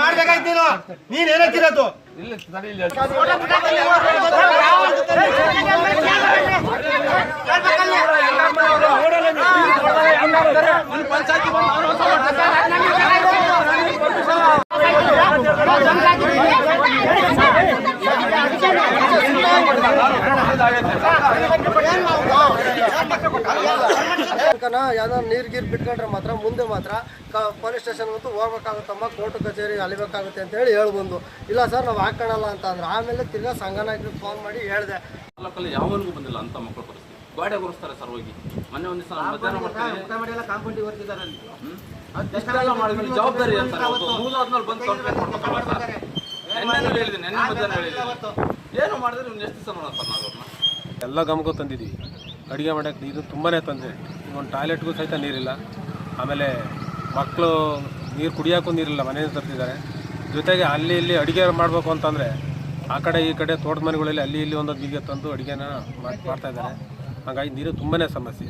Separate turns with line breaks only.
ಮಾಡ್ಬೇಕಾಯ್ತೀನೋ ನೀನ್?
first ಇಲ್ಲ. ನೀರ್ ಗೀರ್ ಬಿಟ್ಕೊಂಡ್ರೆ ಮಾತ್ರ ಮುಂದೆ ಮಾತ್ರ ಪೊಲೀಸ್ ಸ್ಟೇಷನ್ ಅಂತೂ ಹೋಗ್ಬೇಕಾಗುತ್ತಮ್ಮ ಕೋರ್ಟ್ ಕಚೇರಿ ಅಲಿಬೇಕಾಗುತ್ತೆ ಅಂತ ಹೇಳಿ ಹೇಳ್ಬಂದು ಇಲ್ಲ ಸರ್ ನಾವು ಹಾಕೋಣಲ್ಲ ಅಂತ ಅಂದ್ರೆ. ಆಮೇಲೆ ತಿರ್ಗಾ ಸಂಘ ನಾಯಕರಿಗೆ ಫೋನ್ ಮಾಡಿ ಹೇಳಿದೆ.
ತಾಲೂಕಲ್ಲಿ ಯಾವನಿಗೂ ಬಂದಿಲ್ಲ ಅಂತ ಮಕ್ಕಳು ಪರಿಸ್ಥಿತಿ? ಗಾಡಿ ಗುರುಸ್ತಾರೆ ಸರ್ ಹೋಗಿ. ಮೊನ್ನೆ ಒಂದು ಸಲ ಮಧ್ಯಾಹ್ನ ಜವಾಬ್ದಾರಿ ಏನು ಬಂದು ಕಂಪ್ಲೇಂಟ್ ಹೇಳಿದ್ದೀನಿ ನೆನ್ನೆ ಮಧ್ಯಾಹ್ನ ಹೇಳಿದ್ದೀನಿ ಮಾಡಿದ್ರೆ ಇವ್ನು ಎಷ್ಟು ದಿವಸ ಮಾಡೋಣ ಸರ್ ನಾವು?
ಎಲ್ಲ ಗಮಕ ತಂದಿದ್ದೀವಿ ಅಡುಗೆ ಮಾಡೋಕ್ಕೆ ನೀರು ತುಂಬಾ ತೊಂದರೆ ಒಂದು ಟಾಯ್ಲೆಟ್ಗೂ ಸಹಿತ ನೀರಿಲ್ಲ. ಆಮೇಲೆ ಮಕ್ಕಳು ನೀರು ಕುಡಿಯೋಕ್ಕೂ ನೀರಿಲ್ಲ, ಮನೆಯಿಂದ ತರ್ತಿದ್ದಾರೆ. ಜೊತೆಗೆ ಅಲ್ಲಿ ಇಲ್ಲಿ ಅಡುಗೆ ಮಾಡಬೇಕು ಅಂತಂದರೆ ಆ ಕಡೆ ಈ ಕಡೆ ತೋಟದ ಮನೆಗಳಲ್ಲಿ ಅಲ್ಲಿ ಇಲ್ಲಿ ಒಂದೊಂದು ಬೀಗ ತಂದು ಅಡುಗೆನ ಮಾಡ್ತಾ ಇದ್ದಾರೆ. ಹಾಗಾಗಿ ನೀರು ತುಂಬಾ ಸಮಸ್ಯೆ.